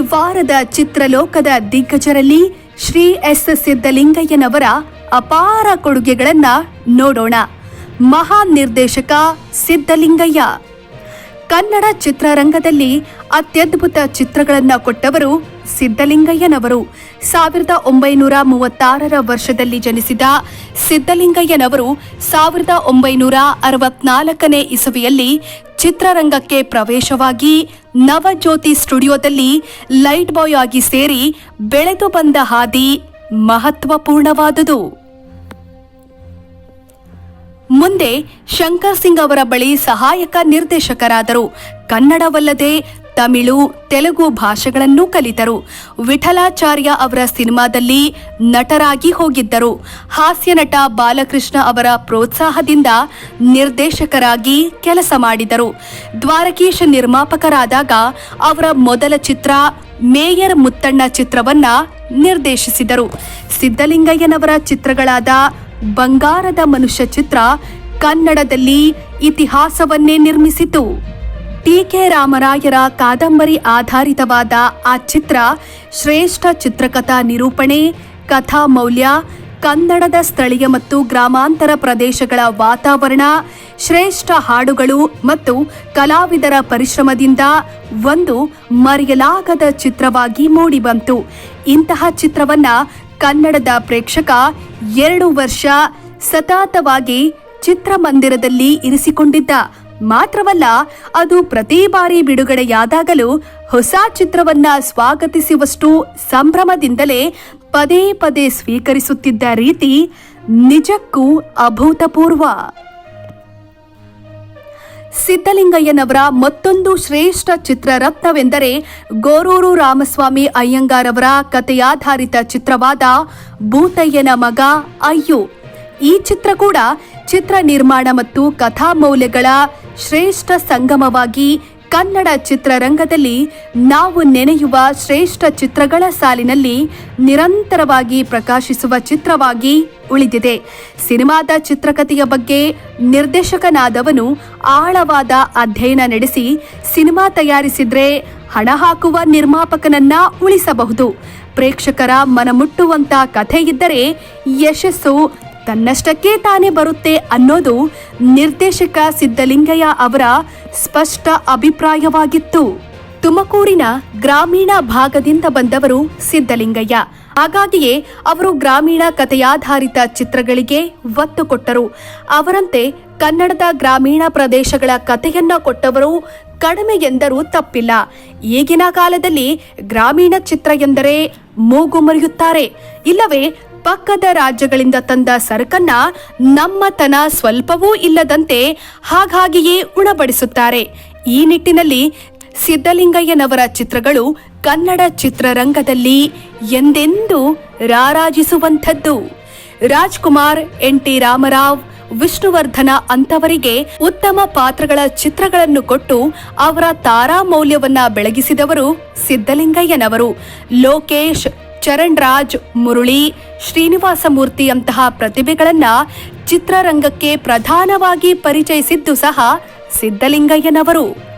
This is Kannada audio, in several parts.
ವಾರದ ಚಿತ್ರಲೋಕದ ದಿಗ್ಗಜರಲ್ಲಿ ಶ್ರೀ ಎಸ್ ಸಿದ್ದಲಿಂಗಯ್ಯನವರ ಅಪಾರ ಕೊಡುಗೆಗಳನ್ನ ನೋಡೋಣ. ಮಹಾನ್ ನಿರ್ದೇಶಕ ಸಿದ್ದಲಿಂಗಯ್ಯ ಕನ್ನಡ ಚಿತ್ರರಂಗದಲ್ಲಿ ಅತ್ಯದ್ಭುತ ಚಿತ್ರಗಳನ್ನ ಕೊಟ್ಟವರು ಸಿದ್ದಲಿಂಗಯ್ಯನವರು ಸಾವಿರದ ಒಂಬೈನೂರ ಮೂವತ್ತಾರರ ವರ್ಷದಲ್ಲಿ ಜನಿಸಿದ ಸಿದ್ದಲಿಂಗಯ್ಯನವರು ಸಾವಿರದ ಒಂಬೈನೂರ ಅರವತ್ನಾಲ್ಕನೇ ಇಸವಿಯಲ್ಲಿ ಚಿತ್ರರಂಗಕ್ಕೆ ಪ್ರವೇಶವಾಗಿ ನವಜ್ಯೋತಿ ಸ್ಟುಡಿಯೋದಲ್ಲಿ ಲೈಟ್ ಬಾಯ್ ಆಗಿ ಸೇರಿ ಬೆಳೆದು ಬಂದ ಹಾದಿ ಮಹತ್ವಪೂರ್ಣವಾದುದು. ಮುಂದೆ ಶಂಕರ್ ಸಿಂಗ್ ಅವರ ಬಳಿ ಸಹಾಯಕ ನಿರ್ದೇಶಕರಾದರು. ಕನ್ನಡವಲ್ಲದೆ ತಮಿಳು, ತೆಲುಗು ಭಾಷೆಗಳನ್ನು ಕಲಿತರು. ವಿಠಲಾಚಾರ್ಯ ಅವರ ಸಿನಿಮಾದಲ್ಲಿ ನಟರಾಗಿ ಹೋಗಿದ್ದರು. ಹಾಸ್ಯ ನಟ ಬಾಲಕೃಷ್ಣ ಅವರ ಪ್ರೋತ್ಸಾಹದಿಂದ ನಿರ್ದೇಶಕರಾಗಿ ಕೆಲಸ ಮಾಡಿದರು. ದ್ವಾರಕೀಶ ನಿರ್ಮಾಪಕರಾದಾಗ ಅವರ ಮೊದಲ ಚಿತ್ರ ಮೇಯರ್ ಮುತ್ತಣ್ಣ ಚಿತ್ರವನ್ನ ನಿರ್ದೇಶಿಸಿದರು. ಸಿದ್ದಲಿಂಗಯ್ಯನವರ ಚಿತ್ರಗಳಾದ ಬಂಗಾರದ ಮನುಷ್ಯ ಚಿತ್ರ ಕನ್ನಡದಲ್ಲಿ ಇತಿಹಾಸವನ್ನೇ ನಿರ್ಮಿಸಿತು. ಟಿ ಕೆ ರಾಮರಾಯರ ಕಾದಂಬರಿ ಆಧಾರಿತವಾದ ಆ ಚಿತ್ರ ಶ್ರೇಷ್ಠ ಚಿತ್ರಕಥಾ ನಿರೂಪಣೆ, ಕಥಾ ಮೌಲ್ಯ, ಕನ್ನಡದ ಸ್ಥಳೀಯ ಮತ್ತು ಗ್ರಾಮಾಂತರ ಪ್ರದೇಶಗಳ ವಾತಾವರಣ, ಶ್ರೇಷ್ಠ ಹಾಡುಗಳು ಮತ್ತು ಕಲಾವಿದರ ಪರಿಶ್ರಮದಿಂದ ಒಂದು ಮರೆಯಲಾಗದ ಚಿತ್ರವಾಗಿ ಮೂಡಿಬಂತು. ಇಂತಹ ಚಿತ್ರವನ್ನ ಕನ್ನಡದ ಪ್ರೇಕ್ಷಕ ಎರಡು ವರ್ಷ ಸತತವಾಗಿ ಚಿತ್ರಮಂದಿರದಲ್ಲಿ ಇರಿಸಿಕೊಂಡಿದ್ದ. ಮಾತ್ರವಲ್ಲ, ಅದು ಪ್ರತಿ ಬಾರಿ ಬಿಡುಗಡೆಯಾದಾಗಲೂ ಹೊಸ ಚಿತ್ರವನ್ನ ಸ್ವಾಗತಿಸುವಷ್ಟು ಸಂಭ್ರಮದಿಂದಲೇ ಪದೇ ಪದೇ ಸ್ವೀಕರಿಸುತ್ತಿದ್ದ ರೀತಿ ನಿಜಕ್ಕೂ ಅಭೂತಪೂರ್ವ. ಸಿದ್ದಲಿಂಗಯ್ಯನವರ ಮತ್ತೊಂದು ಶ್ರೇಷ್ಠ ಚಿತ್ರರತ್ನವೆಂದರೆ ಗೋರೂರು ರಾಮಸ್ವಾಮಿ ಅಯ್ಯಂಗಾರವರ ಕಥೆಯಾಧಾರಿತ ಚಿತ್ರವಾದ ಭೂತಯ್ಯನ ಮಗ ಅಯ್ಯು. ಈ ಚಿತ್ರ ಕೂಡ ಚಿತ್ರ ನಿರ್ಮಾಣ ಮತ್ತು ಕಥಾ ಮೌಲ್ಯಗಳ ಶ್ರೇಷ್ಠ ಸಂಗಮವಾಗಿ ಕನ್ನಡ ಚಿತ್ರರಂಗದಲ್ಲಿ ನಾವು ನೆನೆಯುವ ಶ್ರೇಷ್ಠ ಚಿತ್ರಗಳ ಸಾಲಿನಲ್ಲಿ ನಿರಂತರವಾಗಿ ಪ್ರಕಾಶಿಸುವ ಚಿತ್ರವಾಗಿ ಉಳಿದಿದೆ. ಸಿನಿಮಾದ ಚಿತ್ರಕಥೆಯ ಬಗ್ಗೆ ನಿರ್ದೇಶಕನಾದವನು ಆಳವಾದ ಅಧ್ಯಯನ ನಡೆಸಿ ಸಿನಿಮಾ ತಯಾರಿಸಿದ್ರೆ ಹಣ ಹಾಕುವ ನಿರ್ಮಾಪಕನನ್ನ ಉಳಿಸಬಹುದು. ಪ್ರೇಕ್ಷಕರ ಮನಮುಟ್ಟುವಂತ ಕಥೆ ಇದ್ದರೆ ಯಶಸ್ಸು ತನ್ನಷ್ಟಕ್ಕೆ ತಾನೇ ಬರುತ್ತೆ ಅನ್ನೋದು ನಿರ್ದೇಶಕ ಸಿದ್ದಲಿಂಗಯ್ಯ ಅವರ ಸ್ಪಷ್ಟ ಅಭಿಪ್ರಾಯವಾಗಿತ್ತು. ತುಮಕೂರಿನ ಗ್ರಾಮೀಣ ಭಾಗದಿಂದ ಬಂದವರು ಸಿದ್ದಲಿಂಗಯ್ಯ ಹಾಗಾಗಿಯೇ ಅವರು ಗ್ರಾಮೀಣ ಕಥೆಯಾಧಾರಿತ ಚಿತ್ರಗಳಿಗೆ ಒತ್ತು ಕೊಟ್ಟರು. ಅವರಂತೆ ಕನ್ನಡದ ಗ್ರಾಮೀಣ ಪ್ರದೇಶಗಳ ಕಥೆಯನ್ನ ಕೊಟ್ಟವರು ಕಡಿಮೆ ಎಂದರೂ ತಪ್ಪಿಲ್ಲ. ಈಗಿನ ಕಾಲದಲ್ಲಿ ಗ್ರಾಮೀಣ ಚಿತ್ರ ಎಂದರೆ ಮೂಗು ಮರೆಯುತ್ತಾರೆ. ಇಲ್ಲವೇ ಪಕ್ಕದ ರಾಜ್ಯಗಳಿಂದ ತಂದ ಸರಕನ್ನ ನಮ್ಮತನ ಸ್ವಲ್ಪವೂ ಇಲ್ಲದಂತೆ ಹಾಗಾಗಿಯೇ ಉಣಬಡಿಸುತ್ತಾರೆ. ಈ ನಿಟ್ಟಿನಲ್ಲಿ ಸಿದ್ದಲಿಂಗಯ್ಯನವರ ಚಿತ್ರಗಳು ಕನ್ನಡ ಚಿತ್ರರಂಗದಲ್ಲಿ ಎಂದೆಂದೂ ರಾರಾಜಿಸುವಂಥದ್ದು. ರಾಜ್ಕುಮಾರ್ ಎನ್ ಟಿ ರಾಮರಾವ್, ವಿಷ್ಣುವರ್ಧನ ಅಂತವರಿಗೆ ಉತ್ತಮ ಪಾತ್ರಗಳ ಚಿತ್ರಗಳನ್ನು ಕೊಟ್ಟು ಅವರ ತಾರಾ ಮೌಲ್ಯವನ್ನ ಬೆಳಗಿಸಿದವರು ಸಿದ್ದಲಿಂಗಯ್ಯನವರು ಲೋಕೇಶ್ ಚರಣ್ ರಾಜ್ ಮುರುಳಿ ಶ್ರೀನಿವಾಸ ಮೂರ್ತಿಯಂತಹ ಪ್ರತಿಭೆಗಳನ್ನ ಚಿತ್ರರಂಗಕ್ಕೆ ಪ್ರಧಾನವಾಗಿ ಪರಿಚಯಿಸಿದ್ದು ಸಹ ಸಿದ್ದಲಿಂಗಯ್ಯನವರು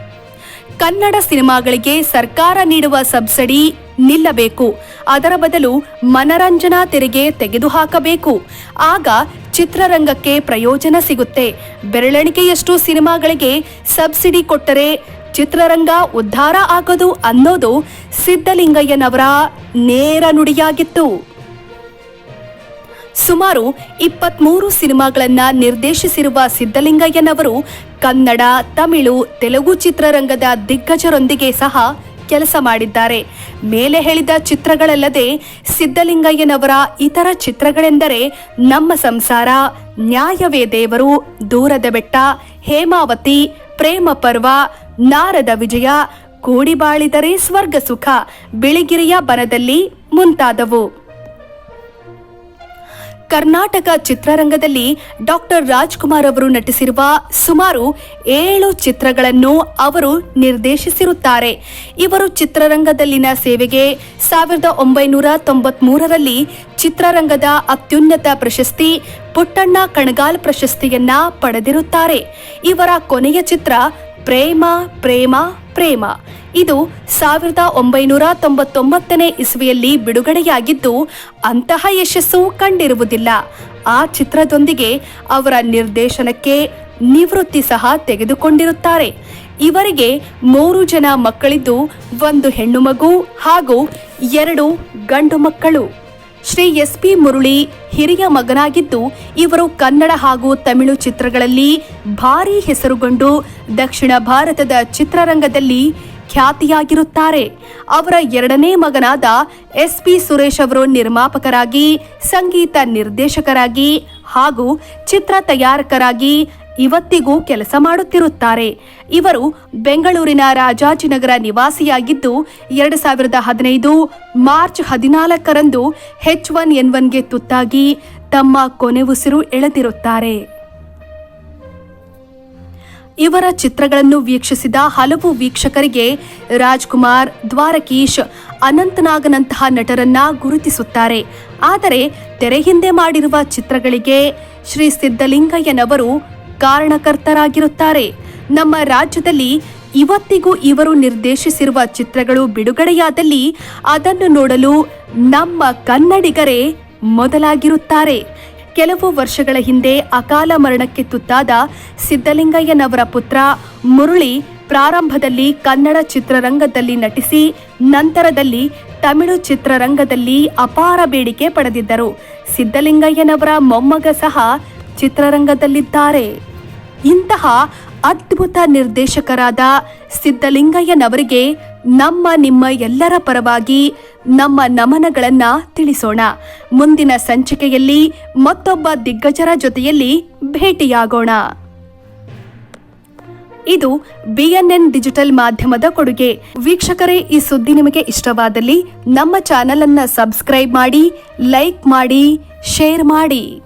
ಕನ್ನಡ ಸಿನಿಮಾಗಳಿಗೆ ಸರ್ಕಾರ ನೀಡುವ ಸಬ್ಸಿಡಿ ನಿಲ್ಲಬೇಕು. ಅದರ ಬದಲು ಮನರಂಜನಾ ತೆರಿಗೆ ತೆಗೆದುಹಾಕಬೇಕು. ಆಗ ಚಿತ್ರರಂಗಕ್ಕೆ ಪ್ರಯೋಜನ ಸಿಗುತ್ತೆ. ಬೆರಳೆಣಿಕೆಯಷ್ಟು ಸಿನಿಮಾಗಳಿಗೆ ಸಬ್ಸಿಡಿ ಕೊಟ್ಟರೆ ಚಿತ್ರರಂಗ ಉದ್ಧಾರ ಆಗೋದು ಅನ್ನೋದು ಸಿದ್ದಲಿಂಗಯ್ಯನವರ ನೇರ ನುಡಿಯಾಗಿತ್ತು. ಸುಮಾರು ಇಪ್ಪತ್ಮೂರು ಸಿನಿಮಾಗಳನ್ನು ನಿರ್ದೇಶಿಸಿರುವ ಸಿದ್ದಲಿಂಗಯ್ಯನವರು ಕನ್ನಡ, ತಮಿಳು, ತೆಲುಗು ಚಿತ್ರರಂಗದ ದಿಗ್ಗಜರೊಂದಿಗೆ ಸಹ ಕೆಲಸ ಮಾಡಿದ್ದಾರೆ. ಮೇಲೆ ಹೇಳಿದ ಚಿತ್ರಗಳಲ್ಲದೆ ಸಿದ್ದಲಿಂಗಯ್ಯನವರ ಇತರ ಚಿತ್ರಗಳೆಂದರೆ ನಮ್ಮ ಸಂಸಾರ, ನ್ಯಾಯವೇ ದೇವರು, ದೂರದ ಬೆಟ್ಟ, ಹೇಮಾವತಿ, ಪ್ರೇಮ ಪರ್ವ ನಾರದ ವಿಜಯ ಕೂಡಿಬಾಳಿದರೆ ಸ್ವರ್ಗ ಸುಖ, ಬಿಳಿಗಿರಿಯ ಬನದಲ್ಲಿ ಮುಂತಾದವು. ಕರ್ನಾಟಕ ಚಿತ್ರರಂಗದಲ್ಲಿ ಡಾಕ್ಟರ್ ರಾಜ್ಕುಮಾರ್ ಅವರು ನಟಿಸಿರುವ ಸುಮಾರು ಏಳು ಚಿತ್ರಗಳನ್ನು ಅವರು ನಿರ್ದೇಶಿಸಿರುತ್ತಾರೆ. ಇವರು ಚಿತ್ರರಂಗದಲ್ಲಿನ ಸೇವೆಗೆ ಸಾವಿರದ ಒಂಬೈನೂರ ತೊಂಬತ್ಮೂರರಲ್ಲಿ ಚಿತ್ರರಂಗದ ಅತ್ಯುನ್ನತ ಪ್ರಶಸ್ತಿ, ಪುಟ್ಟಣ್ಣ ಕಣಗಾಲ್ ಪ್ರಶಸ್ತಿಯನ್ನ ಪಡೆದಿರುತ್ತಾರೆ. ಇವರ ಕೊನೆಯ ಚಿತ್ರ ಪ್ರೇಮ ಪ್ರೇಮ ಪ್ರೇಮ. ಇದು ಸಾವಿರದ ಒಂಬೈನೂರ ತೊಂಬತ್ತೊಂಬತ್ತನೇ ಇಸ್ವಿಯಲ್ಲಿ ಬಿಡುಗಡೆಯಾಗಿದ್ದು, ಅಂತಹ ಯಶಸ್ಸು ಕಂಡಿರುವುದಿಲ್ಲ. ಆ ಚಿತ್ರದೊಂದಿಗೆ ಅವರ ನಿರ್ದೇಶನಕ್ಕೆ ನಿವೃತ್ತಿ ಸಹ ತೆಗೆದುಕೊಂಡಿರುತ್ತಾರೆ. ಇವರಿಗೆ ಮೂರು ಜನ ಮಕ್ಕಳಿದ್ದು, ಒಂದು ಹೆಣ್ಣು ಮಗು ಹಾಗೂ ಎರಡು ಗಂಡು ಮಕ್ಕಳು. ಶ್ರೀ ಎಸ್ ಪಿ ಮುರುಳಿ ಹಿರಿಯ ಮಗನಾಗಿದ್ದು, ಇವರು ಕನ್ನಡ ಹಾಗೂ ತಮಿಳು ಚಿತ್ರಗಳಲ್ಲಿ ಭಾರೀ ಹೆಸರುಗೊಂಡು ದಕ್ಷಿಣ ಭಾರತದ ಚಿತ್ರರಂಗದಲ್ಲಿ ಖ್ಯಾತಿಯಾಗಿರುತ್ತಾರೆ. ಅವರ ಎರಡನೇ ಮಗನಾದ ಎಸ್ ಪಿ ಸುರೇಶ್ ಅವರು ನಿರ್ಮಾಪಕರಾಗಿ, ಸಂಗೀತ ನಿರ್ದೇಶಕರಾಗಿ ಹಾಗೂ ಚಿತ್ರ ತಯಾರಕರಾಗಿ ಇವತ್ತಿಗೂ ಕೆಲಸ ಮಾಡುತ್ತಿರುತ್ತಾರೆ. ಇವರು ಬೆಂಗಳೂರಿನ ರಾಜಾಜಿನಗರ ನಿವಾಸಿಯಾಗಿದ್ದು, ಎರಡು ಸಾವಿರದ ಹದಿನೈದು ಮಾರ್ಚ್ ಹದಿನಾಲ್ಕರಂದು ಹೆಚ್ ಒನ್ ಎನ್ ಒನ್ಗೆ ತುತ್ತಾಗಿ ತಮ್ಮ ಕೊನೆ ಉಸಿರು ಎಳೆದಿರುತ್ತಾರೆ. ಇವರ ಚಿತ್ರಗಳನ್ನು ವೀಕ್ಷಿಸಿದ ಹಲವು ವೀಕ್ಷಕರಿಗೆ ರಾಜ್ಕುಮಾರ್, ದ್ವಾರಕೀಶ್, ಅನಂತನಾಗನಂತಹ ನಟರನ್ನ ಗುರುತಿಸುತ್ತಾರೆ. ಆದರೆ, ತೆರೆ ಹಿಂದೆ ಮಾಡಿರುವ ಚಿತ್ರಗಳಿಗೆ ಶ್ರೀ ಸಿದ್ದಲಿಂಗಯ್ಯನವರು ಕಾರಣಕರ್ತರಾಗಿರುತ್ತಾರೆ. ನಮ್ಮ ರಾಜ್ಯದಲ್ಲಿ ಇವತ್ತಿಗೂ ಇವರು ನಿರ್ದೇಶಿಸಿರುವ ಚಿತ್ರಗಳು ಬಿಡುಗಡೆಯಾದಲ್ಲಿ ಅದನ್ನು ನೋಡಲು ನಮ್ಮ ಕನ್ನಡಿಗರೇ ಮೊದಲಾಗಿರುತ್ತಾರೆ. ಕೆಲವು ವರ್ಷಗಳ ಹಿಂದೆ ಅಕಾಲ ಮರಣಕ್ಕೆ ತುತ್ತಾದ ಸಿದ್ದಲಿಂಗಯ್ಯನವರ ಪುತ್ರ ಮುರುಳಿ ಪ್ರಾರಂಭದಲ್ಲಿ ಕನ್ನಡ ಚಿತ್ರರಂಗದಲ್ಲಿ ನಟಿಸಿ, ನಂತರದಲ್ಲಿ ತಮಿಳು ಚಿತ್ರರಂಗದಲ್ಲಿ ಅಪಾರ ಬೇಡಿಕೆ ಪಡೆದಿದ್ದರು. ಸಿದ್ದಲಿಂಗಯ್ಯನವರ ಮೊಮ್ಮಗ ಸಹ ಚಿತ್ರರಂಗದಲ್ಲಿದ್ದಾರೆ. ಇಂತಹ ಅದ್ಭುತ ನಿರ್ದೇಶಕರಾದ ಸಿದ್ದಲಿಂಗಯ್ಯನವರಿಗೆ ನಮ್ಮ ನಿಮ್ಮ ಎಲ್ಲರ ಪರವಾಗಿ ನಮ್ಮ ನಮನಗಳನ್ನ ತಿಳಿಸೋಣ. ಮುಂದಿನ ಸಂಚಿಕೆಯಲ್ಲಿ ಮತ್ತೊಬ್ಬ ದಿಗ್ಗಜರ ಜೊತೆಯಲ್ಲಿ ಭೇಟಿಯಾಗೋಣ. ಇದು ಬಿಎನ್ಎನ್ ಡಿಜಿಟಲ್ ಮಾಧ್ಯಮದ ಕೊಡುಗೆ. ವೀಕ್ಷಕರೇ, ಈ ಸುದ್ದಿ ನಿಮಗೆ ಇಷ್ಟವಾದಲ್ಲಿ ನಮ್ಮ ಚಾನೆಲ್ ಅನ್ನ ಸಬ್ಸ್ಕ್ರೈಬ್ ಮಾಡಿ, ಲೈಕ್ ಮಾಡಿ, ಶೇರ್ ಮಾಡಿ.